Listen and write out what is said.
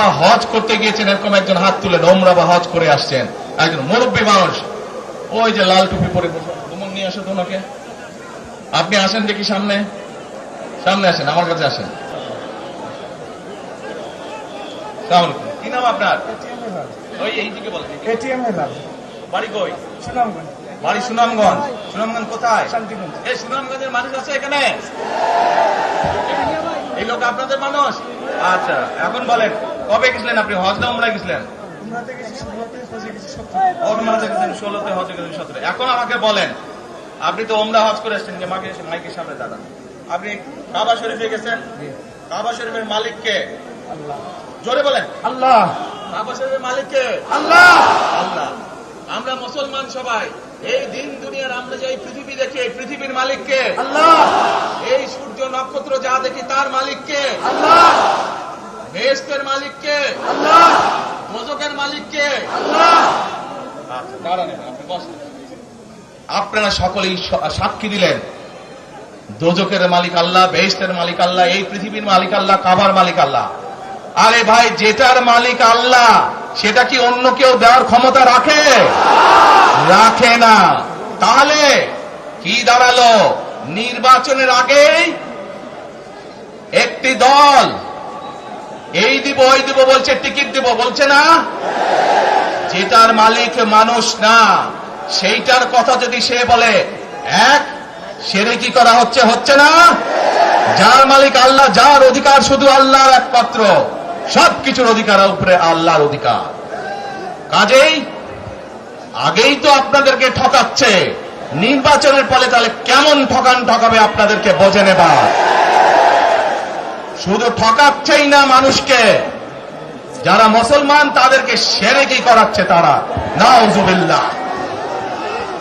বা হজ করতে গিয়েছেন এরকম একজন হাত তুলেন ওমরা বা হজ করে আসছেন। একজন মুরব্বী মানুষ। ওই যে লাল টুপি পরে বসে তোমার নিয়ে আসো তো ওনাকে আপনি আসেন দেখি সামনে। সামনে আসেন আমার কাছে আসেন। কি নাম আপনার? ওই এইদিকে বলেন। এটিএম বাড়ি। কই? সুনামগঞ্জ। বাড়ি সুনামগঞ্জ। সুনামগঞ্জ কোথায়? শান্তিগঞ্জ এই সুনামগঞ্জের মানুষ আছে এখানে এই লোক আপনাদের মানুষ? আচ্ছা এখন বলেন কবে গেছিলেন আপনি? হজ না উমরা গেছিলেন? ষোলোতে হজে গেছেন সতেরো এখন আমাকে বলেন আপনি তো ওমরা হজ করে এসছেন মাকে মাইকের সামনে দাঁড়ান। আপনি কাবা শরীফে গেছেন? কাবা শরীফের মালিক কে? জোরে বলেন। আল্লাহ। কাবা শরীফের মালিক কে? আল্লাহ। আল্লাহ। আমরা মুসলমান সবাই এই দিন দুনিয়ার আমরা যে এই পৃথিবী দেখি এই পৃথিবীর মালিককে আল্লাহ। এই সূর্য নক্ষত্র যা দেখি তার মালিককে আল্লাহ। বেহেস্তের মালিককে দোজকের মালিককে। আপনারা সকলেই সাক্ষী দিলেন। দোজকের মালিক আল্লাহ বেহেস্তের মালিক আল্লাহ এই পৃথিবীর মালিক আল্লাহ কাবার মালিক আল্লাহ। আরে ভাই যেটার মালিক আল্লাহ সেটা কি অন্য কেউ দেওয়ার ক্ষমতা রাখে? রাখে না। তাহলে কি দাঁড়াল? নির্বাচনের আগেই একটি দল দিব, ওই দিব, বলছে, টিকিট দিব, বলছে না? যেটার মালিক মানুষ না, সেইটার কথা যদি সে বলে, এক, সেরে কি করা হচ্ছে হচ্ছে না? যার মালিক আল্লাহ, যার অধিকার শুধু আল্লাহর একমাত্র, সবকিছুর অধিকার উপরে আল্লাহর অধিকার। কাজেই আগেই তো আপনাদেরকে ঠকাচ্ছে, নির্বাচনের ফলে তাহলে কেমন ঠকান ঠকাবে আপনাদেরকে বোঝে নেবার। শুধু ঠকাচ্ছেই না মানুষকে। যারা মুসলমান তাদেরকে সেরেকি করাচ্ছে তারা। নাউজুবিল্লাহ।